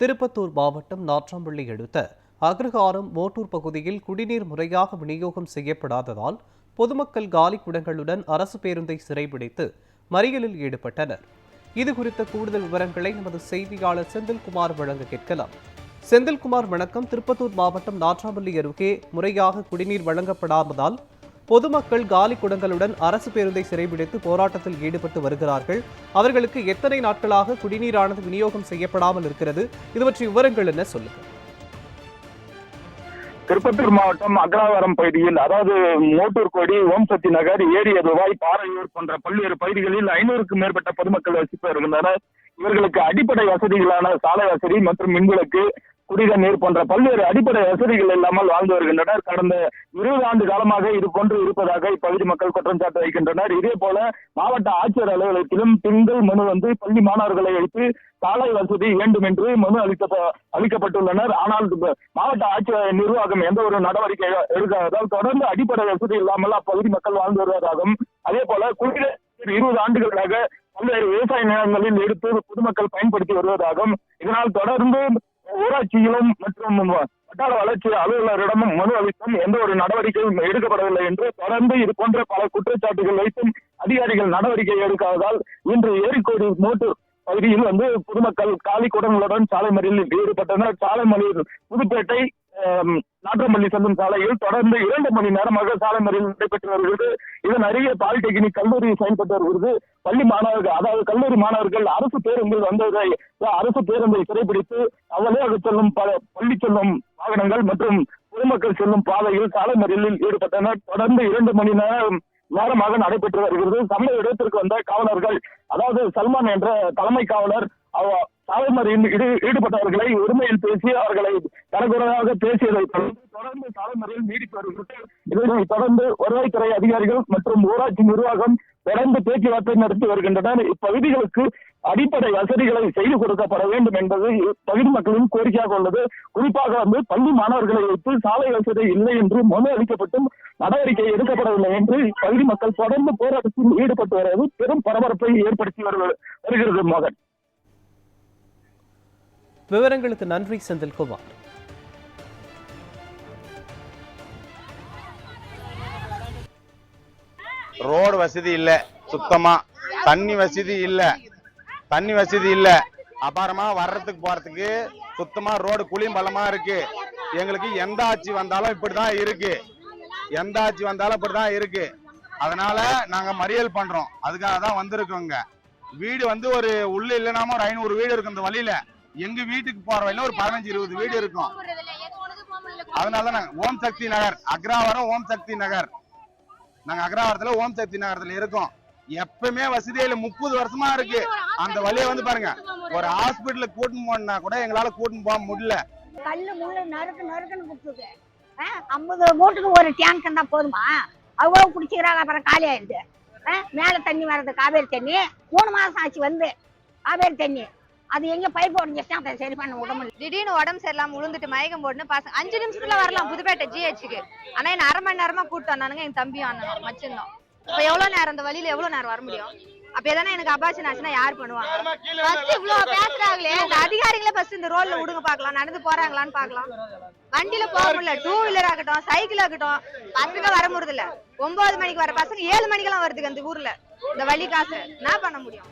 திருப்பத்தூர் மாவட்டம் நாற்றம்பள்ளி அடுத்த அக்ரஹாரம் மோட்டூர் பகுதியில் குடிநீர் முறையாக விநியோகம் செய்யப்படாததால் பொதுமக்கள் காலி குடங்களுடன் அரசு பேருந்தை சிறைபிடித்து மறியலில் ஈடுபட்டனர். இது குறித்த கூடுதல் விவரங்களை நமது செய்தியாளர் செந்தில்குமார் வழங்க கேட்கலாம். செந்தில்குமார் வணக்கம். திருப்பத்தூர் மாவட்டம் நாற்றாம்பள்ளி அருகே முறையாக குடிநீர் வழங்கப்படாததால் பொதுமக்கள் காலி குடங்களுடன் அரசு பேருந்தை சிறைபிடித்து போராட்டத்தில் ஈடுபட்டு வருகிறார்கள். அவர்களுக்கு எத்தனை நாட்களாக குடிநீரானது விநியோகம் செய்யப்படாமல் இருக்கிறது? இது பற்றி விவரங்கள் என்ன சொல்லுங்க. திருப்பத்தூர் மாவட்டம் அக்ராவரம் பகுதியில் அதாவது மோட்டூர் கோடி ஓம் சக்தி நகர் ஏரிய துவாய் பாறையூர் போன்ற பல்வேறு பகுதிகளில் ஐநூறுக்கும் மேற்பட்ட பொதுமக்கள் வசித்து வருகின்றனர். இவர்களுக்கு அடிப்படை வசதிகளான சாலை வசதி மற்றும் மின்விளக்கு குடித நீர் போன்ற பல்வேறு அடிப்படை வசதிகள் இல்லாமல் வாழ்ந்து வருகின்றனர். கடந்த இருபது ஆண்டு காலமாக இது போன்று இருப்பதாக இப்பகுதி மக்கள் குற்றம் சாட்டு வைக்கின்றனர். இதே போல மாவட்ட ஆட்சியர் அலுவலகத்திலும் திங்கள் மனு வந்து பள்ளி மாணவர்களை அழைத்து சாலை வசதி வேண்டும் என்று மனு அளிக்க அளிக்கப்பட்டுள்ளனர். ஆனால் மாவட்ட ஆட்சியர் நிர்வாகம் எந்த ஒரு நடவடிக்கை எடுக்காததால் தொடர்ந்து அடிப்படை வசதி இல்லாமல் அப்பகுதி மக்கள் வாழ்ந்து வருவதாகவும் அதே போல குடிநீர் இருபது ஆண்டுகளாக பல்வேறு விவசாய நிலங்களில் எடுத்து பொதுமக்கள் பயன்படுத்தி வருவதாகவும் இதனால் தொடர்ந்து ஊராட்சியிலும் மற்றும் வட்டார வளர்ச்சி அலுவலரிடமும் மனு அளித்தும் எந்த ஒரு நடவடிக்கையும் எடுக்கப்படவில்லை என்று தொடர்ந்து இது போன்ற பல குற்றச்சாட்டுகள் வைத்தும் அதிகாரிகள் நடவடிக்கை எடுக்காததால் இன்று ஏரிக்கோடி மோட்டூர் பகுதியில் வந்து பொதுமக்கள் காலி குடங்களுடன் சாலை மறியலில் ஈடுபட்டனர். சாலை மறியல் புதுப்பேட்டை நாற்றம்பள்ளி செல்லும் சாலையில் தொடர்ந்து இரண்டு மணி நேரமாக சாலை மறியல் நடைபெற்று வருகிறது. இதன் அருகே பாலிடெக்னிக் கல்லூரி செயல்பட்டு வருகிறது. பள்ளி மாணவர்கள் அதாவது கல்லூரி மாணவர்கள் அரசு பேருந்தில் வந்ததை அரசு பேருந்தை சிறைபிடித்து அவ்வழியாக செல்லும் பள்ளி செல்லும் வாகனங்கள் மற்றும் பொதுமக்கள் செல்லும் பாதையில் சாலை மறியலில் ஈடுபட்டனர். தொடர்ந்து இரண்டு மணி நேரம் நேரமாக நடைபெற்று வருகிறது. சம்பவ இடத்திற்கு வந்த காவலர்கள் அதாவது சல்மான் என்ற தலைமை காவலர் அவ- ஈடுபட்டவர்களை உரிமையில் பேசி அவர்களை தரக்குறையாக பேசியதை தொடர்ந்து தலைமுறையில் சாலை நீடித்து வருகிறது. இதனை தொடர்ந்து வருவாய்த்துறை அதிகாரிகள் மற்றும் ஊராட்சி நிர்வாகம் தொடர்ந்து பேச்சுவார்த்தை நடத்தி வருகின்றனர். இப்பகுதிகளுக்கு அடிப்படை வசதிகளை செய்து கொடுக்கப்பட வேண்டும் என்பது பகுதி மக்களின் கோரிக்கையாக உள்ளது. குறிப்பாக வந்து பள்ளி மாணவர்களை வைத்து சாலை வசதி இல்லை என்று மனு அளிக்கப்பட்டும் நடவடிக்கை எடுக்கப்படவில்லை என்று பகுதி மக்கள் தொடர்ந்து போராட்டத்தில் ஈடுபட்டு வருவது பெரும் பரபரப்பை ஏற்படுத்தி வருகிறது மோகன். விவரங்களுக்கு நன்றி செந்தில்குமார் ரோடு வசதி இல்ல சுத்தமா. தண்ணி வசதி இல்ல தண்ணி வசதி இல்ல. அபாரமா வர்றதுக்கு போறதுக்கு சுத்தமா ரோடு குழியும் பலமா இருக்கு. எங்களுக்கு எந்த ஆட்சி வந்தாலும் இப்படிதான் இருக்கு. எந்த ஆட்சி வந்தாலும் இப்படிதான் இருக்கு. அதனால நாங்க மறியல் பண்றோம். அதுக்காக தான் வந்திருக்கோங்க. வீடு வந்து ஒரு உள்ள இல்லைனாம ஒரு ஐநூறு வீடு இருக்கும் இந்த வழியில. எங்க வீட்டுக்கு போற வழியில ஒரு பதினஞ்சு இருபது வீடு இருக்கும். அதனாலதான் நாங்க ஓம் சக்தி நகர் அக்ராவரம் ஓம் சக்தி நகர். நாங்க அக்ராவரத்துல ஓம் சக்தி நகரத்துல இருக்கோம். எப்பவுமே வசதியில முப்பது வருஷமா இருக்கு. அந்த வழியை வந்து பாருங்க ஒரு ஹாஸ்பிட்டலுக்கு கூட்டின்னு போனா கூட எங்களால கூட்டின்னு போக முடியல. கல்லு முள்ளு நறுக்கு நறுக்குன்னு ஐம்பது மூட்டுக்கு ஒரு டேங்க் இருந்தா போதுமா? அவ்வளவு குடிச்சுக்கிறாங்க அப்புறம் காலி ஆயிடுது. மேல தண்ணி வர்றது காவேரி தண்ணி. மூணு மாசம் ஆச்சு வந்து காவேரி தண்ணி. அது எங்க பைப் உடஞ்சிச்சா அதை சரி பண்ண விட முடியல. திடீர்னு உடம்பு சரியில்லாம விழுந்துட்டு மயக்கம் போட்டுன்னு பசங்க அஞ்சு நிமிஷத்துல வரலாம் புதுப்பேட்டை ஜிஹெச்சுக்கு ஆனா என்ன அரை மணி நேரமா கூட்டு வந்தானுங்க என் தம்பியும் அண்ணனும் மச்சிருந்தோம் இப்ப எவ்வளவு நேரம் இந்த வழியில எவ்வளவு நேரம் வர முடியும்? அப்ப எதனா எனக்கு அபாஷன் ஆச்சுன்னா யார் பண்ணுவாங்க ஃபர்ஸ்ட் இவ்வளவு பேசுறாங்களே இந்த அதிகாரிகளே ஃபர்ஸ்ட் இந்த ரோட்ல விடுங்க பாக்கலாம் நடந்து போறாங்களான்னு பாக்கலாம் வண்டியில போக முடியல டூ வீலர் ஆகட்டும் சைக்கிள் ஆகட்டும் பசங்க வர முடியல ஒன்பது மணிக்கு வர பசங்க ஏழு மணிக்கெல்லாம் வருதுங்க அந்த ஊர்ல. இந்த வழி காசு. என்ன பண்ண முடியும்?